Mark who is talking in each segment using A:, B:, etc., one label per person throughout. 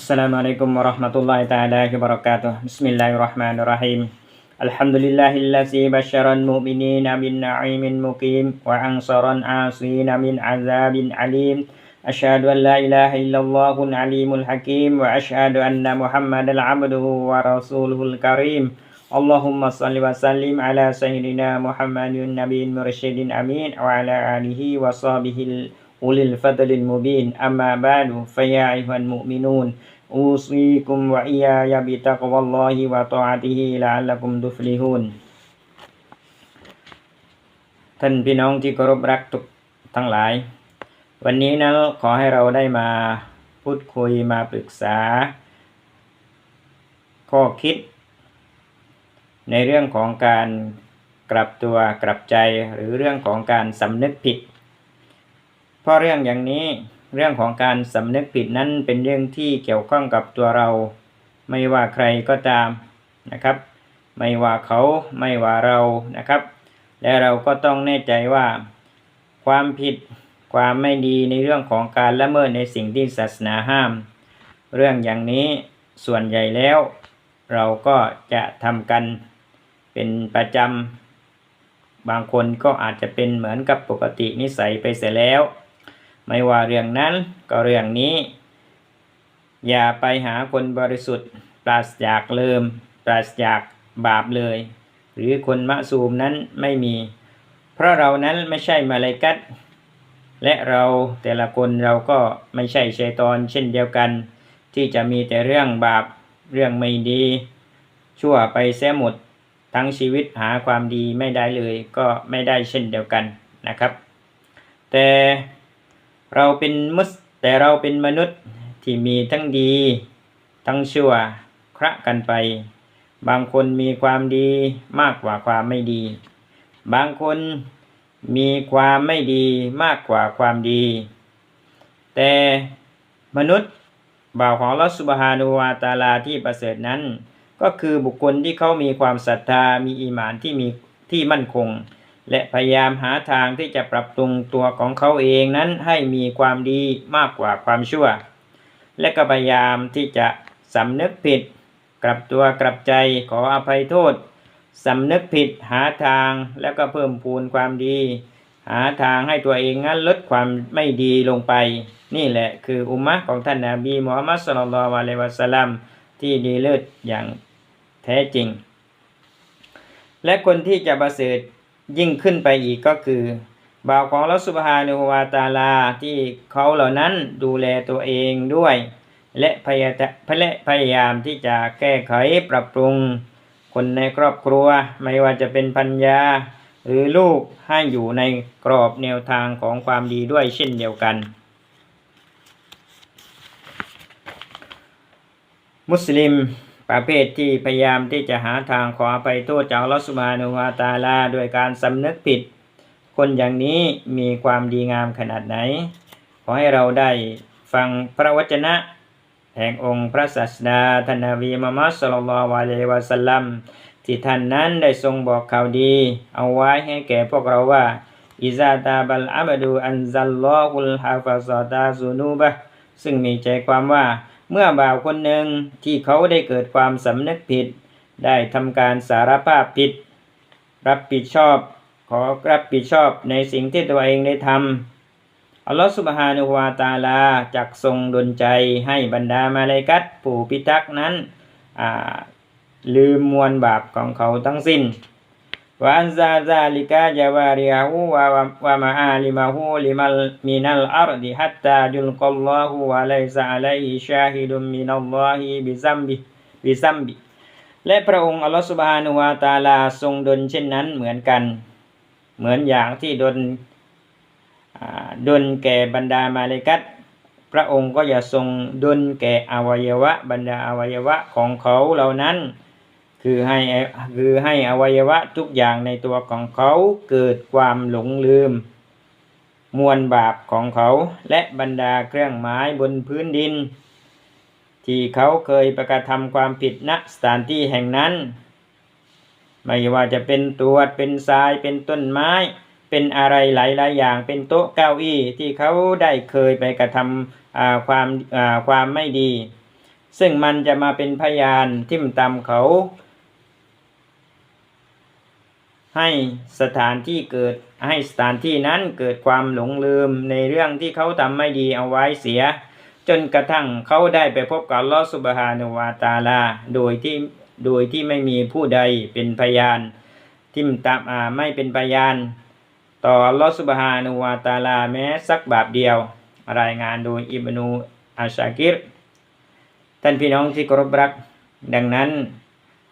A: السلام عليكم ورحمة الله تعالى وبركاته بسم الله الرحمن الرحيم الحمد لله الذي بشر المؤمنين بالنعيم المقيم وأنصر العاصين من عذاب عليم أشهد أن لا إله إلا الله العليم الحكيم وأشهد أن محمدا عبده ورسوله الكريم اللهم صل وسلم على سيدنا محمد النبي المرشد الأمين وعلى آله وصحبه أولي الفضل المبين أما بعد فيا أيها المؤمنون أوصيكم وإياي بتقوى الله وطاعته لعلكم تفلحون ท่านพี่น้องที่เคารพรักทุกทั้งหลาย วันนี้นะขอให้เราได้มาพูดคุยมาปรึกษา ข้อคิด ในเรื่องของการกลับตัวกลับใจหรือเรื่องของการสำนึกผิด เพราะเรื่องอย่างนี้เรื่องของการสำนึกผิดนั้นเป็นเรื่องที่เกี่ยวข้องกับตัวเรา ไม่ว่าใครก็ตามนะครับ ไม่ว่าเขาไม่ว่าเรานะครับ และเราก็ต้องแน่ใจว่า ความผิดความไม่ดีในเรื่องของการละเมิดในสิ่งที่ศาสนาห้าม เรื่องอย่างนี้ส่วนใหญ่แล้ว เราก็จะทำกันเป็นประจำบางคนก็อาจจะเป็นเหมือนกับปกตินิสัยไปเสียแล้ว ไม่ว่าเรื่องนั้นก็เรื่องนี้ อย่าไปหาคนบริสุทธิ์ ปราศจากเลิม ปราศจากบาปเลย หรือคนมะซูมนั้นไม่มี เพราะเรานั้นไม่ใช่มาลาอิกัตและเราแต่ละคนเราก็ไม่ใช่ชัยตอนเช่นเดียวกัน ที่จะมีแต่เรื่องบาปเรื่องไม่ดี ชั่วไปเสียหมดทั้งชีวิตหาความดีไม่ได้เลยก็ไม่ได้เช่นเดียวกันนะครับ แต่ เราเป็นมุสแต่เราเป็นมนุษย์ที่มีทั้งดี ทั้งชั่วคระกันไป บางคนมีความดีมากกว่าความไม่ดี บางคนมีความไม่ดีมากกว่าความดี แต่มนุษย์บ่าวของลอสุบฮานุวาตาลาที่ประเสริฐนั้น ก็คือบุคคลที่เขามีความศรัทธามีอีหมานที่มีที่มั่นคง และพยายามหาทางที่จะปรับปรุงตัวของเขาเองนั้นให้มีความดีมากกว่าความชั่ว และก็พยายามที่จะสำนึกผิด กลับตัวกลับใจขออภัยโทษสำนึกผิดหาทางแล้วก็เพิ่มพูนความดี หาทางให้ตัวเองนั้นลดความไม่ดีลงไป นี่แหละคืออุมมะของท่านนาบีมุฮัมมัดสุลลัลวะเลวะสลลัมที่ดีเลิศอย่างแท้จริง และคนที่จะประเสริฐ ยิ่งขึ้นไปอีกก็คือ บ่าวของลอสุบฮานุวาตาลาที่เขาเหล่านั้นดูแลตัวเองด้วยและพยและพยายามที่จะแก้ไขปรับปรุง คนในครอบครัวไม่ว่าจะเป็นพัญญา หรือลูกให้อยู่ในกรอบแนวทางของความดีด้วยเช่นเดียวกันมุสลิม ประเภทที่พยายามที่จะหาทางขออภัยโทษจากลอสุมานุวาตาลาโดยการสำนึกผิด คนอย่างนี้มีความดีงามขนาดไหน ขอให้เราได้ฟังพระวจนะ แห่งองค์พระศาสดาท่านนบีมุฮัมมัสลลัลวะลัยวะสลัมที่ท่านนั้นได้ทรงบอกข่าวดี เอาไว้ให้แก่พวกเราว่าอิซาตาบัลอาบดูอันซัลลอฮุลฮาฟาซอตาซูนูบะซึ่งมีใจความว่า เมื่อบ่าวคนหนึ่งที่เขาได้เกิดความสำนึกผิด ได้ทำการสารภาพผิด รับผิดชอบ ขอรับผิดชอบในสิ่งที่ตัวเองได้ทำอัลลอฮฺสุบฮานุวาตาลาจักทรงดลใจให้บรรดามาเลกัตผู้พิทักษ์นั้นลืมมวลบาปของเขาทั้งสิ้น วอันซาซาลิกาจาวาริอาหูวาวามาอาลิมาหูลิมัลมินัลอาร์ดิฮัตตาจุลกัลลอฮูวะไลซาอะลัยฮิชาฮิดุมินัลลอฮิบิซัมบิบิซัมบิและพระองค์อัลลอฮฺสุบฮานุวาตาลาทรงดลเช่นนั้นเหมือนกัน เหมือนอย่างที่ดลดลแก่บรรดามาเลกัตพระองค์ก็อย่าทรงดลแก่อวัยวะบรรดาอวัยวะของเขาเหล่านั้น คือให้คือให้อวัยวะทุกอย่างในตัวของเขาเกิดความหลงลืม มวลบาปของเขาและบรรดาเครื่องไม้บนพื้นดิน ที่เขาเคยประกระทำความผิดณสถานที่แห่งนั้น ไม่ว่าจะเป็นตัวเป็นทรายเป็นต้นไม้ เป็นอะไรหลายๆอย่างเป็นโต๊ะเก้าอี้ที่เขาได้เคยไปกระทำความความไม่ดี ซึ่งมันจะมาเป็นพยานทิ่มตำเขา ให้สถานที่เกิดให้สถานที่นั้นเกิดความหลงลืมในเรื่องที่เขาทำไม่ดีเอาไว้เสีย จนกระทั่งเขาได้ไปพบกับลอสุบฮานุวาตาลา โดยที่โดยที่ไม่มีผู้ใดเป็นพยานทิมตามอาไม่เป็นพยาน ต่อลอสุบฮานุวาตาลาแม้สักบาปเดียว รายงานโดยอิบนูอาชากิรท่านพี่น้องที่เคารพรัก ดังนั้น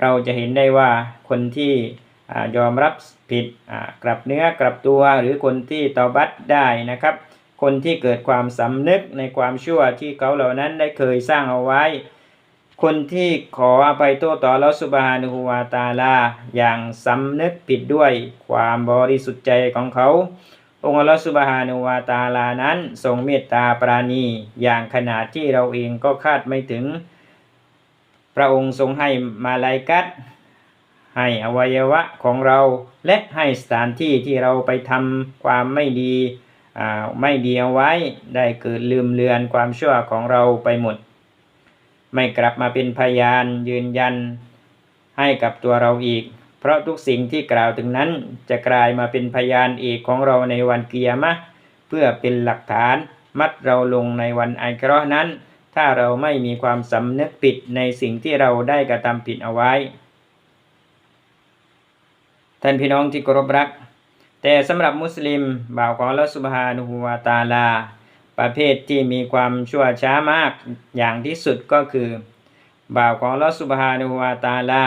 A: เราจะเห็นได้ว่าคนที่ ยอมรับผิดกลับเนื้อกลับตัวหรือคนที่ตาบัตได้นะครับ คนที่เกิดความสำนึกในความชั่วที่เขาเหล่านั้นได้เคยสร้างเอาไว้ คนที่ขออภัยโทษต่อลอสุบฮานุฮูวาตาลา อย่างสำนึกผิดด้วยความบริสุทธิ์ใจของเขา องค์ลอสุบฮานุวาตาลานั้น ทรงเมตตาปราณี อย่างขนาดที่เราเองก็คาดไม่ถึง พระองค์ทรงให้มาลายกัต ให้อวัยวะของเราและให้สถานที่ที่เราไปทำความไม่ดีอ่าไม่ดีเอาไว้ได้เกิดลืมเลือนความชั่วของเราไปหมด ไม่กลับมาเป็นพยานยืนยัน ให้กับตัวเราอีก เพราะทุกสิ่งที่กล่าวถึงนั้นจะกลายมาเป็นพยานเอกของเราในวันเกียรมะ เพื่อเป็นหลักฐานมัดเราลงในวันอัลกรอนั้น ถ้าเราไม่มีความสำนึกผิดในสิ่งที่เราได้กระทำผิดเอาไว้ ท่านพี่น้องที่เคารพรัก แต่สำหรับมุสลิมบ่าวของลลอฮฺสุบฮานุฮูวาตาลา ประเภทที่มีความชั่วช้ามากอย่างที่สุดก็คือ บ่าวของลลอฮฺสุบฮานุฮูวาตาลา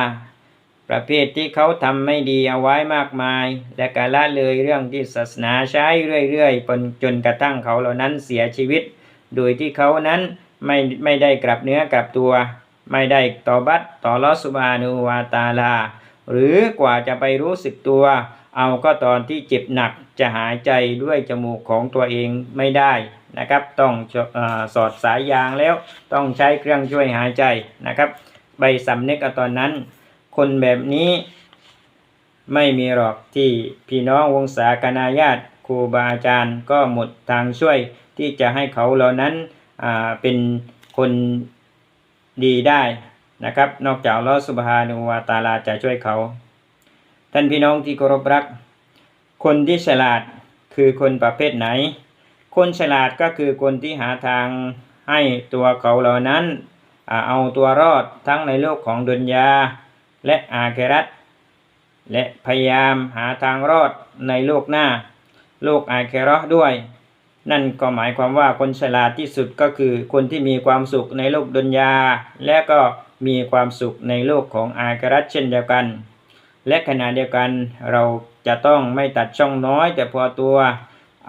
A: ประเภทที่เขาทำไม่ดีเอาไว้มากมาย และกาละเลยเรื่องที่ศาสนาใช้เรื่อยๆจนกระทั่งเขาเหล่านั้นเสียชีวิต โดยที่เขานั้นไม่ไม่ได้กลับเนื้อกลับตัว ไม่ได้ตอบัตต่อลอสุบานุฮูวาตาลา หรือกว่าจะไปรู้สึกตัว เอาก็ตอนที่เจ็บหนักจะหายใจด้วยจมูกของตัวเองไม่ได้นะครับ ต้องอสอดสายยางแล้วต้องใช้เครื่องช่วยหายใจนะครับ ใบสำนึกตอนนั้น คนแบบนี้ไม่มีหรอกที่พี่น้องวงศาคณาญาติครูบาอาจารย์ก็หมดทางช่วยที่จะให้เขาเหล่านั้นเป็นคนดีได้ นะครับ นอกจากลอสุบฮานุวาตาลาจะช่วยเขา ท่านพี่น้องที่เคารพรัก คนที่ฉลาดคือคนประเภทไหน คนฉลาดก็คือคนที่หาทางให้ตัวเขาเหล่านั้นอเอาตัวรอดทั้งในโลกของดุนยาและอาเครัตและพยายามหาทางรอดในโลกหน้า โลกอาเคราะห์ด้วย นั่นก็หมายความว่าคนฉลาดที่สุดก็คือคนที่มีความสุขในโลกดุนยาและก็ มีความสุขในโลกของอาเครัตเช่นเดียวกัน และขณะเดียวกันเราจะต้องไม่ตัดช่องน้อย แต่พอตัว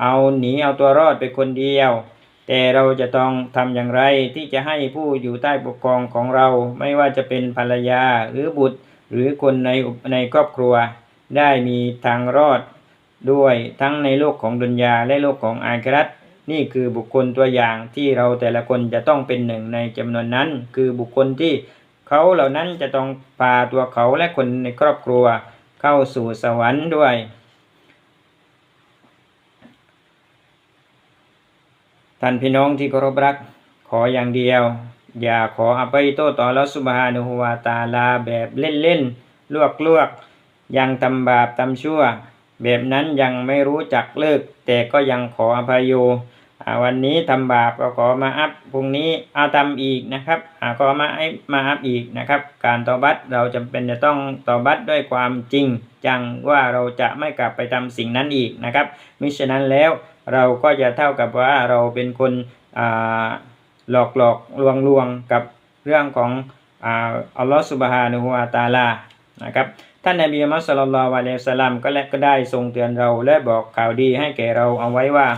A: เอาหนีเอาตัวรอดไปคนเดียว แต่เราจะต้องทำอย่างไรที่จะให้ผู้อยู่ใต้ปกครองของเราไม่ว่าจะเป็นภรรยาหรือบุตร หรือคนในในครอบครัว ได้มีทางรอดด้วยทั้งในโลกของดุนยาและโลกของอาคราต นี่คือบุคคลตัวอย่างที่เราแต่ละคนจะต้องเป็นหนึ่งในจำนวนนั้น คือบุคคลที่เขาเหล่านั้นจะต้องพาตัวเขาและคนในครอบครัวเข้าสู่สวรรค์ด้วย ท่านพี่น้องที่เคารพรักขออย่างเดียว อย่าขออภัยโทษต่ออัลลอฮฺสุบฮานุฮวาตาลาแบบเล่นๆลวกๆยังทำบาปทำชั่ว แบบนั้นยังไม่รู้จักเลิก แต่ก็ยังขออภัยอยู่ วันนี้ทำบาปก็ขอมาอัพพรุ่งนี้เอาทำอีกนะครับอาก็มาให้มาอัพอีกนะครับ การตอบัตเราจำเป็นจะต้องตอบัตด้วยความจริงจังว่าเราจะไม่กลับไปทำสิ่งนั้นอีกนะครับมิฉะนั้นแล้วเราก็จะเท่ากับว่าเราเป็นคนหลอกหลอกลวงลวงกับเรื่องของอัลลอฮฺสุบฮานุฮุวาตาลานะครับท่านนบีมุสลลัละวะสัลลัมก็และก็ได้ทรงเตือนเราและบอกข่าวดีให้แก่เราเอาไว้ว่า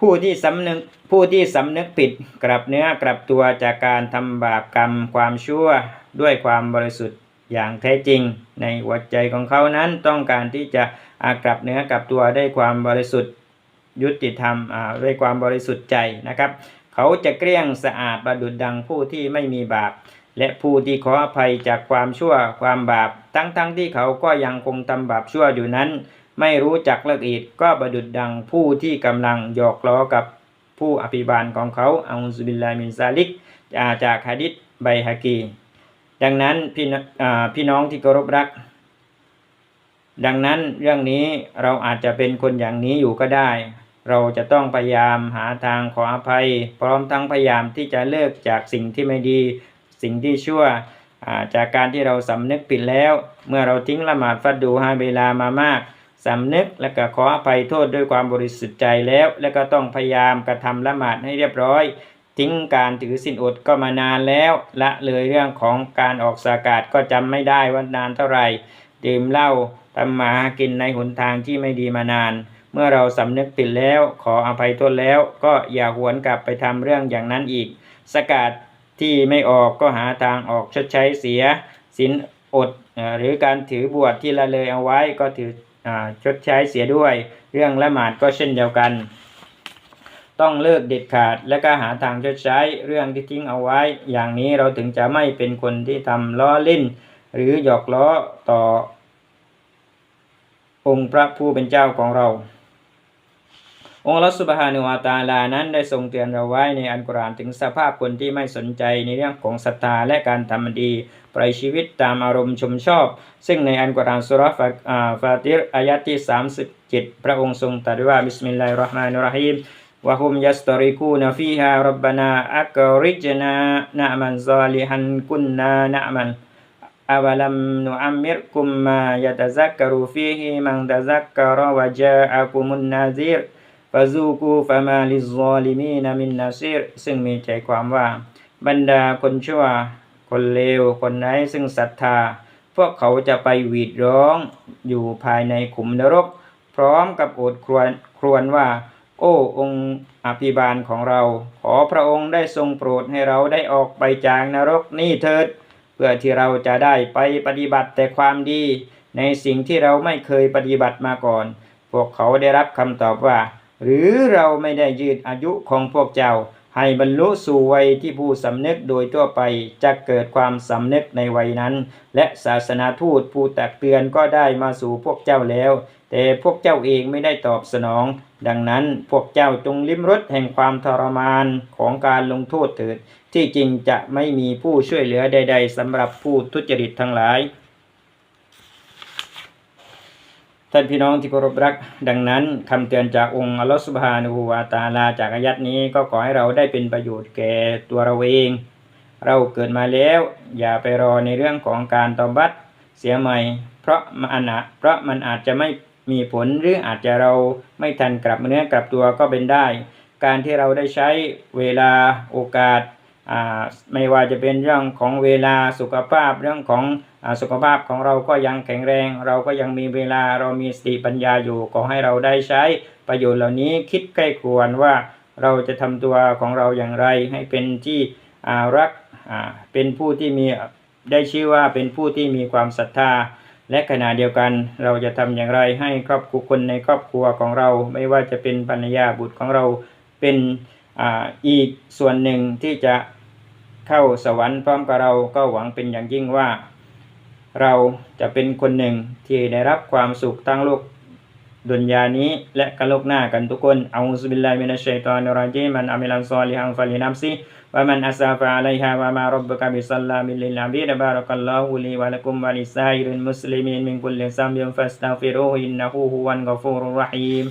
A: ผู้ที่สำนึกผู้ที่สำนึกผิดกลับเนื้อกลับตัวจากการทำบาปกรรมความชั่วด้วยความบริสุทธิ์อย่างแท้จริง ในหัวใจของเขานั้นต้องการที่จะกลับเนื้อกลับตัวได้ความบริสุทธิ์ยุติธรรมด้วยความบริสุทธิ์ใจนะครับ เขาจะเกลี้ยงสะอาดประดุดดังผู้ที่ไม่มีบาป และผู้ที่ขออภัยจากความชั่วความบาป ทั้งๆทที่เขาก็ยังคงทำบาปชั่วอยู่นั้น ไม่รู้จักลิกอีกก็ประดุดดังผู้ที่กำลังหยอกล้อกับผู้อภิบาลของเขาอัลลอฮฺบิลลามินซาลิกาจากหะดิษไบฮากี ดังนั้นพี่พี่น้องที่เคารพรัก ดังนั้นเรื่องนี้เราอาจจะเป็นคนอย่างนี้อยู่ก็ได้ เราจะต้องพยายามหาทางขออภัย พร้อมทั้งพยายามที่จะเลิกจากสิ่งที่ไม่ดี สิ่งที่ชั่วาจากการที่เราสำนึกผิดแล้ว เมื่อเราทิ้งละหมาดฟัดดูฮาเวลามามาก สำนึกและก็ขออภัยโทษด้วยความบริสุทธิ์ใจแล้ว และก็ต้องพยายามกระทำละหมาดให้เรียบร้อย ทิ้งการถือสินอดก็มานานแล้ว ละเลยเรื่องของการออกสากาศก็จำไม่ได้ว่านานเท่าไหร่ดื่มเหล้าทำมากินในหนทางที่ไม่ดีมานาน เมื่อเราสำนึกผิดแล้ว ขออภัยโทษแล้ว ก็อย่าหวนกลับไปทำเรื่องอย่างนั้นอีก สกาดที่ไม่ออกก็หาทางออกชดใช้เสียสินอดหรือการถือบวชที่ละเลยเอาไว้ก็ถือ ชดใช้เสียด้วย เรื่องละหมาดก็เช่นเดียวกัน ต้องเลิกเด็ดขาดและก็หาทางชดใช้เรื่องที่ทิ้งเอาไว้ อย่างนี้เราถึงจะไม่เป็นคนที่ทำล้อเล่น หรือหยอกล้อต่อ องค์พระผู้เป็นเจ้าของเราองค์อัลลอฮฺสุบฮานุวาตาลานั้นได้ทรงเตือนเราไว้ในอัลกุรานถึงสภาพคนที่ไม่สนใจในเรื่องของศรัทธาและการทำดี ไปชีวิตตามอารมณ์ชมชอบ ซึ่งในอันกุรอานสุรฟฟาติรอายะที่ 37 พระองค์ทรงตรัสว่าบิสมิลลาฮิรราะห์มานุรราะฮีมวะฮุมยัสตริกูนฟีฮารับบานาอักริจนานะมันซาลิฮันกุนนานะมันอาวลัมนุอัมมิรกุมมายะตะซักกรูฟีฮิมังตะซักกะรวะจาอะกุมุนนาซีรฟาซูกูฟามาลิซอลิมีนามินนาซีรซึ่งมีใจความว่าบรรดาคนชั่ว คนเลวคนไร้ซึ่งศรัทธา พวกเขาจะไปหวีดร้องอยู่ภายในขุมนรก พร้อมกับโอดครวญครวญว่า โอ้องค์อภิบาลของเรา ขอพระองค์ได้ทรงโปรดให้เราได้ออกไปจากนรกนี่เถิด เพื่อที่เราจะได้ไปปฏิบัติแต่ความดี ในสิ่งที่เราไม่เคยปฏิบัติมาก่อน พวกเขาได้รับคำตอบว่า หรือเราไม่ได้ยืดอายุของพวกเจ้า ให้บรรลุสู่วัยที่ผู้สำนึกโดยทั่วไปจะเกิดความสำนึกในวัยนั้น และศาสนาทูตผู้ตักเตือนก็ได้มาสู่พวกเจ้าแล้ว แต่พวกเจ้าเองไม่ได้ตอบสนอง ดังนั้นพวกเจ้าจงลิ้มรสแห่งความทรมานของการลงโทษเถิด ที่จริงจะไม่มีผู้ช่วยเหลือใด ๆสำหรับผู้ทุจริตทั้งหลาย ท่านพี่น้องที่เคารพรัก ดังนั้นคำเตือนจากองค์อัลลอฮฺสุบฮานูฮูวาตาลาจากอายัดนี้ก็ขอให้เราได้เป็นประโยชน์แก่ตัวเราเอง เราเกิดมาแล้ว อย่าไปรอในเรื่องของการตอบัตเสียใหม่ เพราะมันอาจเพราะมันอาจจะไม่มีผลหรืออาจจะเราไม่ทันกลับเนื้อกลับตัวก็เป็นได้ การที่เราได้ใช้เวลาโอกาส ไม่ว่าจะเป็นเรื่องของเวลาสุขภาพเรื่องของอสุขภาพของเราก็ยังแข็งแรง เราก็ยังมีเวลาเรามีสติปัญญาอยู่ขอให้เราได้ใช้ประโยชน์เหล่านี้คิดใกล้ควรว่าเราจะทำตัวของเราอย่างไร ให้เป็นที่รักเป็นผู้ที่มีได้ชื่อว่าเป็นผู้ที่มีความศรัทธา และขณะเดียวกันเราจะทำอย่างไรให้ครอบครัวคนในครอบครัวของเรา ไม่ว่าจะเป็นภรรยาบุตรของเราเป็นออีกส่วนหนึ่งที่จะ เข้าสวรรค์พร้อมกับเราก็หวังเป็นอย่างยิ่งว่า เราจะเป็นคนหนึ่งที่ได้รับความสุขทั้งโลกดุนยานี้และกโลกหน้ากันทุกคนเอาซุบิลลาฮิมินัชชัยตอนรจีมันอามิลันซอลิฮังฟะลินัมซิวะมันอัสซาฟะอะลัยฮาวะมารบบุกะบิซัลลามิลลิลอาบีดบารักัลลอฮุลีวะลักุมวะลิซาอิริลมุสลิมีนมินกุลลิซัมบินฟัสตัฟิรูฮินนะฮูฮุวัลกอฟูรุรรหีม